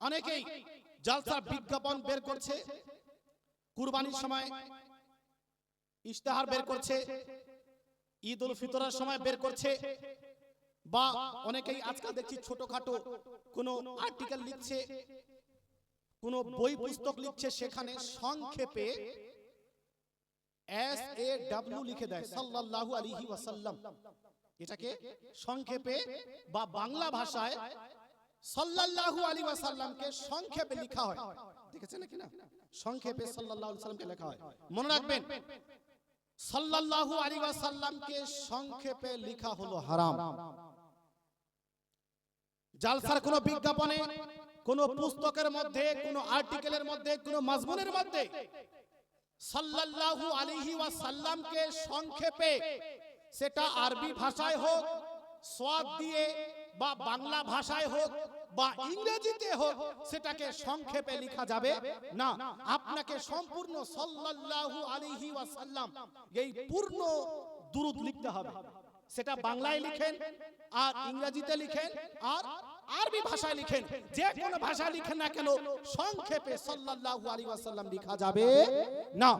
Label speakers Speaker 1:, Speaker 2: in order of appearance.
Speaker 1: অনেকেই জালসার বিজ্ঞাপন বের করছে কুরবানির সময় ইশতেহার বের করছে ঈদ উল ফিতরের সময় বের করছে বা অনেকেই আজকাল দেখছি ছোটখাটো কোনো আর্টিকেল লিখছে কোনো বই পুস্তক লিখছে সেখানে সংক্ষেপে এস এ ডাব্লিউ লিখে দেয় সাল্লাল্লাহু আলাইহি ওয়াসাল্লাম। এটাকে সংক্ষেপে বা বাংলা ভাষায় সাল্লাল্লাহু আলাইহি ওয়াসাল্লামকে সংক্ষেপে লেখা হয়। দেখেছেন নাকি না? সংক্ষেপে সাল্লাল্লাহু আলাইহি লেখা হয়। মনে রাখবেন, সাল্লাল্লাহু আলাইহি ওয়াসাল্লামকে সংক্ষেপে লেখা হলো হারাম। জালসার কোন বিজ্ঞাপনে, কোন পুস্তকের মধ্যে, কোন আর্টিকেলের মধ্যে, কোন মাজমুনের মধ্যে সাল্লাল্লাহু আলাইহি ওয়াসাল্লামকে সংক্ষেপে, সেটা আরবি ভাষায় হোক সোয়াদ দিয়ে বা বাংলা ভাষায় হোক বা ইংরেজিতে হোক সেটাকে সংক্ষেপে লেখা যাবে না। আপনাকে সম্পূর্ণ সাল্লাল্লাহু আলাইহি ওয়াসাল্লাম এই পূর্ণ দুরুদ লিখতে হবে। সেটা বাংলায় লিখেন, আর ইংরেজিতে লিখেন, আর আরবি ভাষায় লিখেন। যে কোনো ভাষায় লিখেন না কেন, সংক্ষেপে সাল্লাল্লাহু আলাইহি ওয়াসাল্লাম লেখা যাবে না।